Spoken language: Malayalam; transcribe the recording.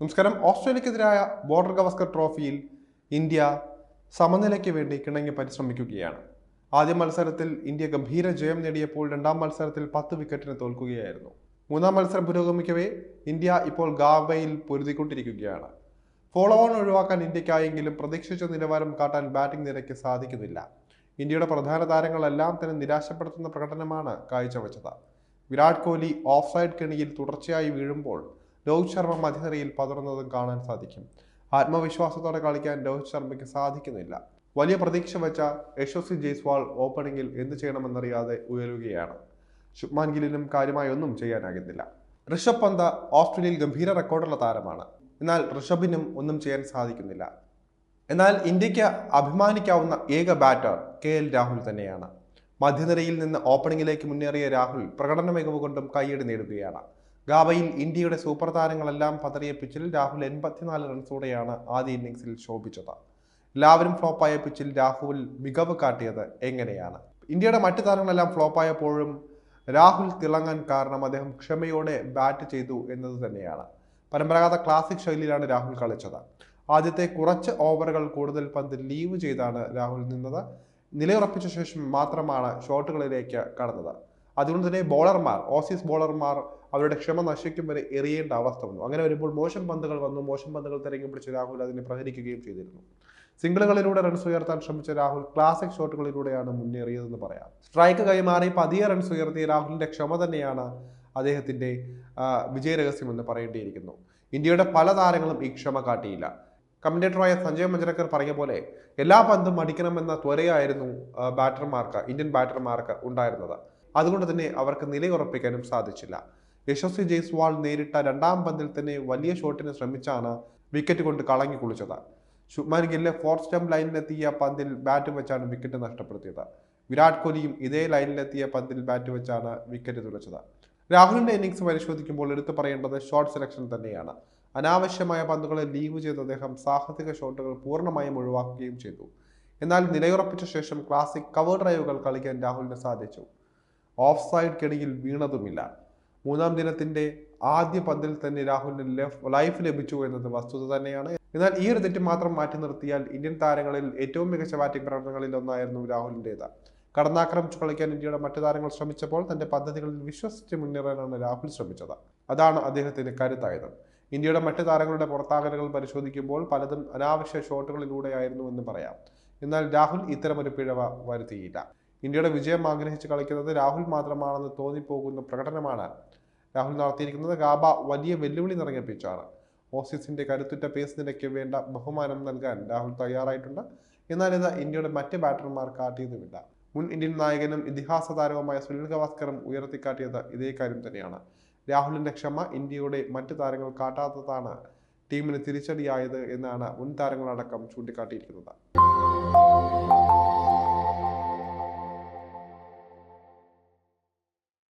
നമസ്കാരം. ഓസ്ട്രേലിയക്കെതിരായ ബോർഡർ ഗവസ്കർ ട്രോഫിയിൽ ഇന്ത്യ സമനിലയ്ക്ക് വേണ്ടി കിണങ്ങി പരിശ്രമിക്കുകയാണ്. ആദ്യ മത്സരത്തിൽ ഇന്ത്യ ഗംഭീര ജയം നേടിയപ്പോൾ രണ്ടാം മത്സരത്തിൽ പത്ത് വിക്കറ്റിന് തോൽക്കുകയായിരുന്നു. മൂന്നാം മത്സരം പുരോഗമിക്കവേ ഇന്ത്യ ഇപ്പോൾ ഗാബയിൽ പൊരുതിക്കൊണ്ടിരിക്കുകയാണ്. ഫോളോ ഓൺ ഒഴിവാക്കാൻ ഇന്ത്യക്കായെങ്കിലും പ്രതീക്ഷിച്ച നിലവാരം കാട്ടാൻ ബാറ്റിംഗ് നിരയ്ക്ക് സാധിക്കുന്നില്ല. ഇന്ത്യയുടെ പ്രധാന താരങ്ങളെല്ലാം തന്നെ നിരാശപ്പെടുത്തുന്ന പ്രകടനമാണ് കാഴ്ചവെച്ചത്. വിരാട് കോഹ്ലി ഓഫ് സൈഡ് കെണിയിൽ തുടർച്ചയായി വീഴുമ്പോൾ രോഹിത് ശർമ്മ മധ്യനിരയിൽ പതറുന്നതും കാണാൻ സാധിക്കും. ആത്മവിശ്വാസത്തോടെ കളിക്കാൻ രോഹിത് ശർമ്മയ്ക്ക് സാധിക്കുന്നില്ല. വലിയ പ്രതീക്ഷ വെച്ച യശസ്വി ജയ്സ്വാൾ ഓപ്പണിംഗിൽ എന്ത് ചെയ്യണമെന്നറിയാതെ ഉയരുകയാണ്. ശുഭ്മാൻ ഗില്ലിനും കാര്യമായി ഒന്നും ചെയ്യാനാകുന്നില്ല ഋഷഭ് പന്ത് ഓസ്ട്രേലിയയിൽ ഗംഭീര റെക്കോർഡുള്ള താരമാണ്. എന്നാൽ ഋഷഭിനും ഒന്നും ചെയ്യാൻ സാധിക്കുന്നില്ല. എന്നാൽ ഇന്ത്യയ്ക്ക് അഭിമാനിക്കാവുന്ന ഏക ബാറ്റർ കെ എൽ രാഹുൽ തന്നെയാണ്. മധ്യനിരയിൽ നിന്ന് ഓപ്പണിംഗിലേക്ക് മുന്നേറിയ രാഹുൽ പ്രകടന മികവ് കൊണ്ടും കൈയടി നേടുകയാണ്. ഗാബയിൽ ഇന്ത്യയുടെ സൂപ്പർ താരങ്ങളെല്ലാം പതറിയ പിച്ചിൽ രാഹുൽ എൺപത്തിനാല് റൺസോടെയാണ് ആദ്യ ഇന്നിംഗ്സിൽ ശോഭിച്ചത്. എല്ലാവരും ഫ്ലോപ്പായ പിച്ചിൽ രാഹുൽ മികവ് കാട്ടിയത് എങ്ങനെയാണ്? ഇന്ത്യയുടെ മറ്റു താരങ്ങളെല്ലാം ഫ്ലോപ്പായപ്പോഴും രാഹുൽ തിളങ്ങാൻ കാരണം അദ്ദേഹം ക്ഷമയോടെ ബാറ്റ് ചെയ്തു എന്നത് തന്നെയാണ്. പരമ്പരാഗത ക്ലാസിക് ശൈലിയിലാണ് രാഹുൽ കളിച്ചത്. ആദ്യത്തെ കുറച്ച് ഓവറുകൾ കൂടുതൽ പന്ത് ലീവ് ചെയ്താണ് രാഹുൽ നിന്നത്. നിലയുറപ്പിച്ച ശേഷം മാത്രമാണ് ഷോട്ടുകളിലേക്ക് കടന്നത്. അതുകൊണ്ട് തന്നെ ബോളർമാർ ഓസീസ് ബോളർമാർ അവരുടെ ക്ഷമ നശിക്കും വരെ എറിയേണ്ട അവസ്ഥ വന്നു. അങ്ങനെ വരുമ്പോൾ മോശം പന്തുകൾ വന്നു മോശം പന്തുകൾ തിരങ്ങി പിടിച്ച് രാഹുൽ അതിനെ പ്രഹരിക്കുകയും ചെയ്തിരുന്നു. സിംഗിളുകളിലൂടെ റൺസ് ഉയർത്താൻ ശ്രമിച്ച രാഹുൽ ക്ലാസിക് ഷോട്ടുകളിലൂടെയാണ് മുന്നേറിയതെന്ന് പറയാം. സ്ട്രൈക്ക് കൈമാറി പതിയെ റൺസ് ഉയർത്തിയ രാഹുലിന്റെ ക്ഷമ തന്നെയാണ് അദ്ദേഹത്തിന്റെ വിജയരഹസ്യം എന്ന് പറയേണ്ടിയിരിക്കുന്നു. ഇന്ത്യയുടെ പല താരങ്ങളും ഈ ക്ഷമ കാട്ടിയില്ല. കമന്റേറ്ററായ സഞ്ജയ് മഞ്ചരക്കർ പറഞ്ഞ പോലെ എല്ലാ പന്തും അടിക്കണമെന്ന ത്വരയായിരുന്നു ബാറ്റർമാർക്ക് ഇന്ത്യൻ ബാറ്റർമാർക്ക് ഉണ്ടായിരുന്നത്. അതുകൊണ്ട് തന്നെ അവർക്ക് നിലയുറപ്പിക്കാനും സാധിച്ചില്ല. യശസ്വി ജയ്സ്വാൾ നേരിട്ട രണ്ടാം പന്തിൽ തന്നെ വലിയ ഷോട്ടിന് ശ്രമിച്ചാണ് വിക്കറ്റ് കൊണ്ട് കളങ്ങി കുളിച്ചത്. ശുഭ്മാൻ ഗില്ല് ഫോർ സ്റ്റംപ് ലൈനിലെത്തിയ പന്തിൽ ബാറ്റ് വെച്ചാണ് വിക്കറ്റ് നഷ്ടപ്പെടുത്തിയത്. വിരാട് കോഹ്ലിയും ഇതേ ലൈനിലെത്തിയ പന്തിൽ ബാറ്റ് വെച്ചാണ് വിക്കറ്റ് തുലച്ചത്. രാഹുലിന്റെ ഇന്നിംഗ്സ് പരിശോധിക്കുമ്പോൾ എടുത്തു പറയേണ്ടത് ഷോട്ട് സെലക്ഷൻ തന്നെയാണ്. അനാവശ്യമായ പന്തുകളെ ലീവ് ചെയ്ത അദ്ദേഹം സാഹസിക ഷോട്ടുകൾ പൂർണമായും ഒഴിവാക്കുകയും ചെയ്തു. എന്നാൽ നിലയുറപ്പിച്ച ശേഷം ക്ലാസിക് കവർ ഡ്രൈവുകൾ കളിക്കാൻ രാഹുലിന് സാധിച്ചു. ഓഫ് സൈഡ് കെണിയിൽ വീണതുമില്ല. മൂന്നാം ദിനത്തിന്റെ ആദ്യ പന്തിൽ തന്നെ രാഹുലിന് ലൈഫ് ലഭിച്ചു എന്നത് വസ്തുത തന്നെയാണ്. എന്നാൽ ഈ ഒരു തെറ്റ് മാത്രം മാറ്റി നിർത്തിയാൽ ഇന്ത്യൻ താരങ്ങളിൽ ഏറ്റവും മികച്ച ബാറ്റിംഗ് പ്രകടനങ്ങളിൽ ഒന്നായിരുന്നു രാഹുലിന്റെത് കടന്നാക്രമിച്ചു കളിക്കാൻ ഇന്ത്യയുടെ മറ്റു താരങ്ങൾ ശ്രമിച്ചപ്പോൾ തന്റെ പദ്ധതികളിൽ വിശ്വസിച്ച് മുന്നേറാനാണ് രാഹുൽ ശ്രമിച്ചത്. അതാണ് അദ്ദേഹത്തിന് കരുത്തായത്. ഇന്ത്യയുടെ മറ്റു താരങ്ങളുടെ പുറത്താകലുകൾ പരിശോധിക്കുമ്പോൾ പലതും അനാവശ്യ ഷോട്ടുകളിലൂടെയായിരുന്നു എന്ന് പറയാം. എന്നാൽ രാഹുൽ ഇത്തരമൊരു പിഴവ വരുത്തിയില്ല. ഇന്ത്യയുടെ വിജയം ആഗ്രഹിച്ച് കളിക്കുന്നത് രാഹുൽ മാത്രമാണെന്ന് തോന്നിപ്പോകുന്ന പ്രകടനമാണ് രാഹുൽ നടത്തിയിരിക്കുന്നത് ഗാബ വലിയ വെല്ലുവിളി നിറഞ്ഞ പിച്ചാണ് ഓസീസിന്റെ കരുത്തുറ്റ പേസ് നിരയ്ക്ക് വേണ്ട ബഹുമാനം നൽകാൻ രാഹുൽ തയ്യാറായിട്ടുണ്ട്. എന്നാൽ ഇത് ഇന്ത്യയുടെ മറ്റ് ബാറ്റർമാർ കാട്ടിയതുമില്ല. മുൻ ഇന്ത്യൻ നായകനും ഇതിഹാസ താരവുമായ സുനിൽ ഗവാസ്കറും ഉയർത്തിക്കാട്ടിയത് ഇതേ കാര്യം തന്നെയാണ്. രാഹുലിന്റെ ക്ഷമ ഇന്ത്യയുടെ മറ്റ് താരങ്ങൾ കാട്ടാത്തതാണ് ടീമിന് തിരിച്ചടിയായത് എന്നാണ് മുൻ താരങ്ങളടക്കം ചൂണ്ടിക്കാട്ടിയിരിക്കുന്നത്.